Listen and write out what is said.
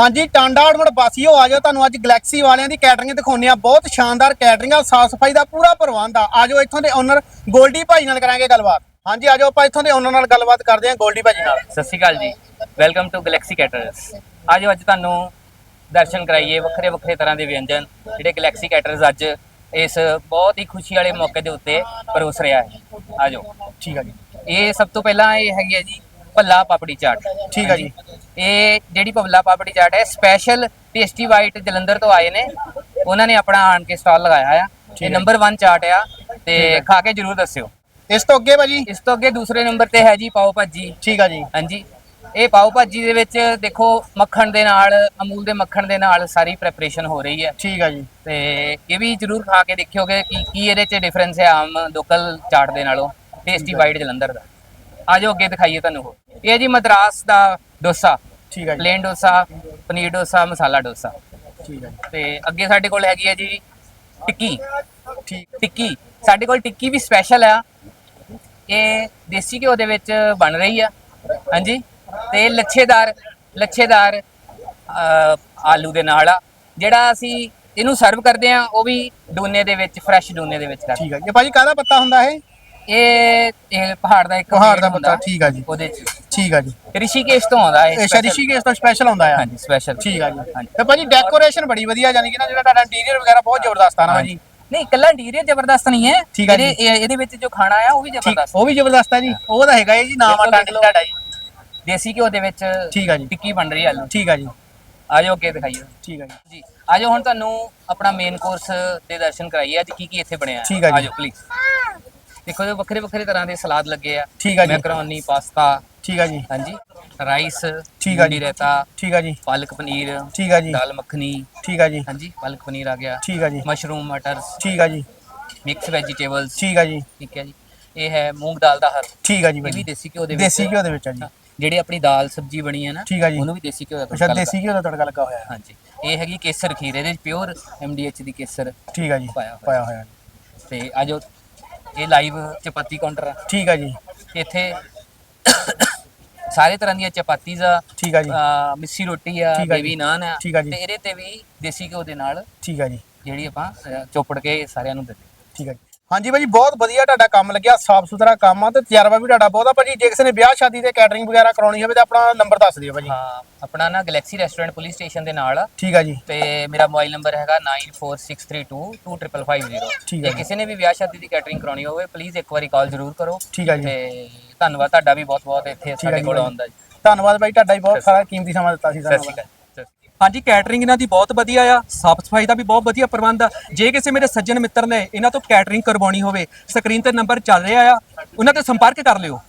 ਹਾਂਜੀ ਟਾਂਡਾ ਆੜਮੜ ਬਾਸੀਓ ਆ ਜਾਓ ਤੁਹਾਨੂੰ ਅੱਜ ਗੈਲੈਕਸੀ ਵਾਲਿਆਂ ਦੀ ਕੈਟਰਿੰਗ ਦਿਖਾਉਂਦੇ ਆ ਬਹੁਤ ਸ਼ਾਨਦਾਰ ਕੈਟਰਿੰਗ ਆ ਸਾਫ਼ ਸਫ਼ਾਈ ਦਾ ਪੂਰਾ ਪ੍ਰਬੰਧ ਆ। ਆਜੋ ਇੱਥੋਂ ਦੇ ਓਨਰ ਗੋਲਡੀ ਭਾਈ ਨਾਲ ਕਰਾਂਗੇ ਗੱਲਬਾਤ। ਹਾਂਜੀ ਆਜੋ ਆਪਾਂ ਇੱਥੋਂ ਦੇ ਓਨਰ ਨਾਲ ਗੱਲਬਾਤ ਕਰਦੇ ਹਾਂ ਗੋਲਡੀ ਭਾਜੀ ਨਾਲ। ਸਤਿ ਸ਼੍ਰੀ ਅਕਾਲ ਜੀ। ਵੈਲਕਮ ਟੂ ਗੈਲੈਕਸੀ ਕੈਟਰਰਸ ਆਜੋ ਅੱਜ ਤੁਹਾਨੂੰ ਦਰਸ਼ਨ ਕਰਾਈਏ ਵੱਖਰੇ ਵੱਖਰੇ ਤਰ੍ਹਾਂ ਦੇ ਵਿਅੰਜਨ ਜਿਹੜੇ ਗੈਲੈਕਸੀ ਕੈਟਰਰਸ ਅੱਜ ਇਸ ਬਹੁਤ ਹੀ ਖੁਸ਼ੀ ਵਾਲੇ ਮੌਕੇ ਦੇ ਉੱਤੇ ਪਰੋਸ ਰਿਹਾ ਹੈ। ਆਜੋ ਠੀਕ ਆ ਜੀ। ਇਹ ਸਭ ਤੋਂ ਪਹਿਲਾਂ ਇਹ ਹੈਗੀ ਹੈ ਜੀ ਭੱਲਾ ਪਾਪੜੀ ਚਾਟ। ਠੀਕ ਆ ਜੀ। ਇਹ ਜਿਹੜੀ ਭੱਲਾ ਪਾਪੜੀ ਚਾਟ ਹੈ ਸਪੈਸ਼ਲ ਟੇਸਟੀ ਵਾਈਟ ਜਲੰਧਰ ਤੋਂ ਆਏ ਨੇ। ਉਹਨਾਂ ਨੇ ਆਪਣਾ ਆਣ ਕੇ ਸਟਾਲ ਲਗਾਇਆ ਆ। ਇਹ। ਨੰਬਰ 1 ਚਾਟ ਆ ਤੇ ਖਾ ਕੇ ਜਰੂਰ ਦੱਸਿਓ। ਇਸ ਤੋਂ ਅੱਗੇ ਭਾਜੀ? ਇਸ ਤੋਂ ਅੱਗੇ ਦੂਸਰੇ ਨੰਬਰ ਤੇ ਹੈ ਜੀ ਪਾਓ ਭਾਜੀ। ਠੀਕ ਆ ਜੀ। ਹਾਂਜੀ। ਇਹ ਪਾਓ ਭਾਜੀ ਦੇ ਵਿੱਚ ਦੇਖੋ ਮੱਖਣ ਦੇ ਨਾਲ ਅਮੂਲ ਦੇ ਮੱਖਣ ਦੇ ਨਾਲ ਸਾਰੀ ਪ੍ਰੈਪਰੇਸ਼ਨ ਹੋ ਰਹੀ ਹੈ। ਠੀਕ ਆ ਜੀ। ਤੇ ਇਹ ਵੀ ਜਰੂਰ ਖਾ ਕੇ ਦੇਖਿਓਗੇ ਕਿ ਕੀ ਇਹਦੇ 'ਚ ਡਿਫਰੈਂਸ ਹੈ ਆਮ ਲੋਕਲ ਚਾਟ ਦੇ ਨਾਲੋਂ ਟੇਸਟੀ ਬਾਈਟ ਜਲੰਧਰ ਦਾ। ਆਜੋ ਅੱਗੇ ਦਿਖਾਈਏ ਤੁਹਾਨੂੰ ਇਹ ਜੀ ਮਦਰਾਸ ਦਾ ਡੋਸਾ। ਠੀਕ ਜੀ। ਪਲੇਨ ਡੋਸਾ ਪਨੀਰ ਡੋਸਾ ਮਸਾਲਾ ਡੋਸਾ। ਠੀਕ ਜੀ। ਤੇ ਅੱਗੇ ਸਾਡੇ ਕੋਲ ਹੈਗੀ ਹੈ ਜੀ ਟਿੱਕੀ। ਠੀਕ। ਟਿੱਕੀ। ਸਾਡੇ ਕੋਲ ਟਿੱਕੀ ਵੀ ਸਪੈਸ਼ਲ ਆ। ਇਹ ਦੇਸੀ ਘਿਓ ਦੇ ਵਿੱਚ ਬਣ ਰਹੀ ਆ। ਹਾਂਜੀ। ਤੇ ਲੱਛੇਦਾਰ ਲੱਛੇਦਾਰ ਆਲੂ ਦੇ ਨਾਲ ਆ। ਜਿਹੜਾ ਅਸੀਂ ਇਹਨੂੰ ਸਰਵ ਕਰਦੇ ਆ ਉਹ ਵੀ ਡੂਨੇ ਦੇ ਵਿੱਚ ਫਰੈਸ਼ ਡੂਨੇ ਦੇ ਵਿੱਚ ਕਰਦੇ ਠੀਕ ਆ ਜੀ। ਇਹ ਭਾਜੀ ਕਾਹਦਾ ਪੱਤਾ ਹੁੰਦਾ ਇਹ? ਇਹ ਇਹ ਪਹਾੜ ਦਾ ਇੱਕ ਪਹਾੜ ਦਾ ਪੱਤਾ, ਠੀਕ ਆ ਜੀ। ਉਹਦੇ ਚ। ਠੀਕ ਆ ਜੀ। ਰਿਸ਼ੀਕੇਸ਼ ਤੋਂ ਆਉਂਦਾ ਇਹ ਇਹ special। ਰਿਸ਼ੀਕੇਸ਼ ਤੋਂ ਸਪੈਸ਼ਲ ਆਉਂਦਾ ਆ। ਹਾਂਜੀ ਸਪੈਸ਼ਲ ਠੀਕ ਆ ਜੀ। ਹਾਂਜੀ। ਤੇ ਭਾਜੀ ਡੈਕੋਰੇਸ਼ਨ ਬੜੀ ਵਧੀਆ ਜਾਨੀ ਕਿ ਨਾ ਜਿਹੜਾ ਤੁਹਾਡਾ ਇੰਟੀਰੀਅਰ ਵਗੈਰਾ ਬਹੁਤ ਜ਼ਬਰਦਸਤ ਆ ਨਾ ਭਾਜੀ। ਨਹੀਂ ਇਕੱਲਾ ਇੰਟੀਰੀਅਰ ਜ਼ਬਰਦਸਤ ਨਹੀਂ ਹੈ। ਜੀ। ਇਹਦੇ ਇਹ- ਇਹਦੇ ਵਿੱਚ ਜੋ ਖਾਣਾ ਆ ਉਹ ਵੀ ਜ਼ਬਰਦਸਤ। ਉਹ ਵੀ ਜ਼ਬਰਦਸਤ ਹੈ ਜੀ। ਉਹ ਤਾਂ ਹੈਗਾ ਹੀ ਜੀ ਨਾਮ ਆ ਬਿਲਕੁਲ, ਟਾਂਡੇ ਤੁਹਾਡਾ ਜੀ। ਦੇਸੀ ਘਿਓ ਦੇ ਵਿੱਚ ਠੀਕ ਆ ਜੀ। ਟਿੱਕੀ ਬਣ ਰਹੀ ਹੈ ਆਲੂ। ਠੀਕ ਆ ਜੀ। ਆਜੋ ਅੱਗੇ ਦਿਖਾਈਏ। ਠੀਕ ਆ ਜੀ। ਜੀ ਆਜੋ ਹੁਣ ਤੁਹਾਨੂੰ ਆਪਣਾ ਮੇਨ ਕੋਰਸ ਦੇ ਦਰਸ਼ਨ ਕਰਾਈਏ। ਅੱਜ ਕੀ ਕੀ ਇੱਥੇ ਬਣਿਆ? ਜੀ। ਆਜੋ ਪਲੀਜ਼ ਦੇਖੋ ਜੋ ਵੱਖਰੇ ਵੱਖਰੇ ਤਰ੍ਹਾਂ ਦੇ ਸਲਾਦ ਲੱਗੇ ਆ। ਠੀਕ ਆ ਜੀ। ਮੈਕਰੋਨੀ ਪਾਸਤਾ ਠੀਕ ਆ ਜੀ ਹਾਂਜੀ ਰਾਈਸ ਠੀਕ ਆ ਜੀ। ਰਾਇਤਾ ਠੀਕ ਆ ਜੀ ਪਾਲਕ ਪਨੀਰ ਠੀਕ ਆ ਜੀ ਦਾਲ ਮੱਖਣੀ ਠੀਕ ਆ ਜੀ ਹਾਂਜੀ ਪਾਲਕ ਪਨੀਰ ਆ ਗਿਆ ਠੀਕ ਆ ਜੀ ਮਸ਼ਰੂਮ ਮਟਰਸ ਠੀਕ ਆ ਜੀ ਮਿਕਸ ਵੈਜੀਟੇਬਲਸ ਠੀਕ ਆ ਜੀ ਠੀਕ ਹੈ ਜੀ ਇਹ ਹੈ ਮੂੰਗ ਦਾਲ ਦਾ ਹਰ ਠੀਕ ਆ ਜੀ ਇਹ ਵੀ ਦੇਸੀ ਘਿਓ ਦੇ ਵਿੱਚ ਦੇਸੀ ਘਿਓ ਦੇ ਵਿੱਚ ਆ ਜੀ ਜਿਹੜੀ ਆਪਣੀ ਦਾਲ ਸਬਜੀ ਬਣੀ ਹੈ ਨਾ। ਉਹਨੂੰ ਵੀ ਦੇਸੀ ਘਿਓ ਦਾ ਅੱਛਾ ਤੜਕਾ ਲੱਗਾ ਦੇਸੀ ਘਿਓ ਦਾ ਤੜਕਾ ਲੱਗਾ ਹੋਇਆ ਹੈ ਹਾਂਜੀ ਇਹ ਹੈਗੀ ਕੇਸਰ ਖੀਰ ਇਹਦੇ ਵਿੱਚ ਪਿਓਰ ਐਮਡੀਐਚ ਦੀ ਕੇਸਰ ਠੀਕ ਆ ਜੀ ਪਾਇਆ। ਪਾਇਆ ਹੋਇਆ ਤੇ ਆਜੋ ਇਹ ਲਾਈਵ ਚਪਾਤੀ ਕਾਊਂਟਰ ਆ ਠੀਕ ਆ ਜੀ ਇੱਥੇ ਸਾਰੇ ਤਰ੍ਹਾਂ ਦੀਆਂ ਚਪਾਤੀਜ਼ ਆ ਠੀਕ ਆ ਜੀ। ਅਹ ਮਿੱਸੀ ਰੋਟੀ ਆ ਠੀਕ ਆ ਜੀ। ਬੇਬੀ ਨਾਨ ਆ ਠੀਕ ਆ ਜੀ। ਤੇ ਇਹਦੇ ਤੇ ਵੀ ਦੇਸੀ ਘਿਓ ਦੇ ਨਾਲ ਠੀਕ ਆ ਜੀ। ਜਿਹੜੀ ਆਪਾਂ ਅਹ, ਚੋਪੜ ਕੇ ਸਾਰਿਆਂ ਨੂੰ ਦਿੰਦੇ ਠੀਕ ਹੈ ਜੀ। ਹਾਂਜੀ ਭਾਜੀ ਬਹੁਤ ਵਧੀਆ ਤੁਹਾਡਾ ਕੰਮ ਲੱਗਿਆ ਸਾਫ਼ ਸੁਥਰਾ ਕੰਮ ਆ ਤੇ ਤਜਰਬਾ ਵੀ ਤੁਹਾਡਾ ਬਹੁਤ ਆ। ਭਾਜੀ ਜੇ ਕਿਸੇ ਨੇ ਵਿਆਹ ਸ਼ਾਦੀ ਤੇ ਕੈਟਰਿੰਗ ਵਗੈਰਾ ਕਰਾਉਣੀ ਹੋਵੇ ਤਾਂ ਆਪਣਾ ਨੰਬਰ ਦੱਸ ਦਿਓ ਭਾਜੀ। ਹਾਂ ਆਪਣਾ ਨਾ ਗੈਲੈਕਸੀ ਰੈਸਟੋਰੈਂਟ ਪੁਲਿਸ ਸਟੇਸ਼ਨ ਦੇ ਨਾਲ ਆ। ਠੀਕ ਆ ਜੀ। ਤੇ ਮੇਰਾ ਮੋਬਾਈਲ ਨੰਬਰ ਹੈਗਾ 9463225550 ਠੀਕ ਹੈ ਜੇ ਕਿਸੇ ਨੇ ਵੀ ਵਿਆਹ ਸ਼ਾਦੀ ਦੀ ਕੈਟਰਿੰਗ ਕਰਾਉਣੀ ਹੋਵੇ ਪਲੀਜ਼ ਇੱਕ ਵਾਰੀ ਕਾਲ ਜ਼ਰੂਰ ਕਰੋ। ਠੀਕ ਆ ਜੀ। ਤੇ ਧੰਨਵਾਦ ਤੁਹਾਡਾ ਵੀ ਬਹੁਤ ਬਹੁਤ ਇੱਥੇ ਸਾਡੇ ਕੋਲ। ਆਉਣ ਦਾ ਜੀ। ਧੰਨਵਾਦ ਭਾਈ ਤੁਹਾਡਾ ਵੀ ਬਹੁਤ ਸਾਰਾ ਕੀਮਤੀ ਸਮਾਂ ਦਿੱਤਾ ਸੀ ਸਾਨੂੰ ਹਾਂਜੀ ਕੈਟਰਿੰਗ ਇਹਨਾਂ ਦੀ ਬਹੁਤ ਵਧੀਆ ਆ। ਸਾਫ਼ ਸਫ਼ਾਈ ਦਾ ਵੀ ਬਹੁਤ ਵਧੀਆ ਪ੍ਰਬੰਧ ਆ। ਜੇ ਕਿਸੇ ਮੇਰੇ ਸੱਜਣ ਮਿੱਤਰ ਨੇ ਇਹਨਾਂ ਤੋਂ ਕੈਟਰਿੰਗ ਕਰਵਾਉਣੀ ਹੋਵੇ ਸਕਰੀਨ ਤੇ ਨੰਬਰ ਚੱਲ ਰਿਹਾ ਆ। ਉਹਨਾਂ ਤੇ ਸੰਪਰਕ ਕਰ ਲਿਓ।